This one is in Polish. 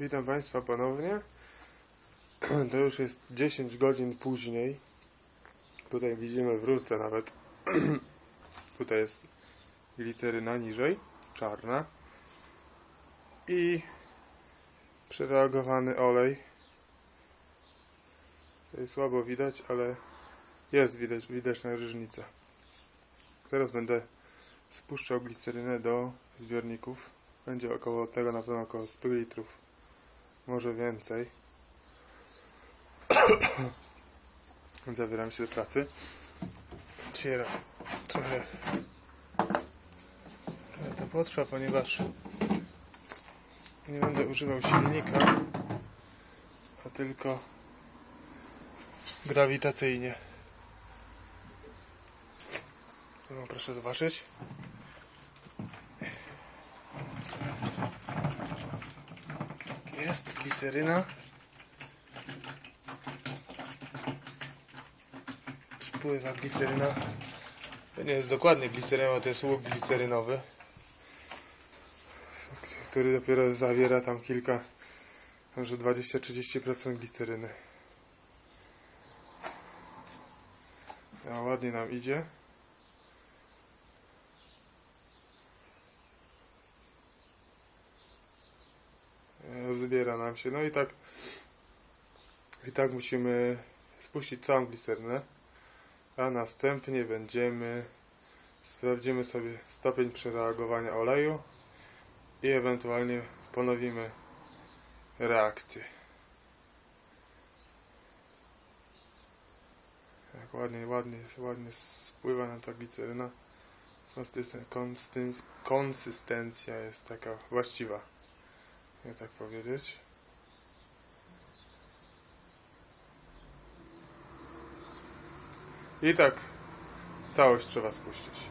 Witam Państwa ponownie. To już jest 10 godzin później. Tutaj widzimy wrócę nawet. Tutaj jest gliceryna niżej, czarna. I przereagowany olej. Tutaj słabo widać, ale jest widać, widoczna różnica. Teraz będę spuszczał glicerynę do zbiorników. Będzie około tego na pewno około 100 litrów. Może więcej. Więc Zabieram się do pracy. Otwieram. Trochę, trochę to potrwa, ponieważ nie będę używał silnika, a tylko grawitacyjnie. No, proszę zobaczyć. Jest gliceryna. Spływa gliceryna. To nie jest dokładnie gliceryna, to jest łuk glicerynowy. Który dopiero zawiera tam kilka, może 20-30% gliceryny. A ładnie nam idzie. Zbiera nam się. No i tak i tak musimy spuścić całą glicerynę, a następnie będziemy sprawdzimy sobie stopień przereagowania oleju i ewentualnie ponowimy reakcję. Jak ładnie, ładnie, ładnie spływa nam ta gliceryna. Konsysten- Konsystencja jest taka właściwa nie tak powiedzieć. I tak całość trzeba spuścić.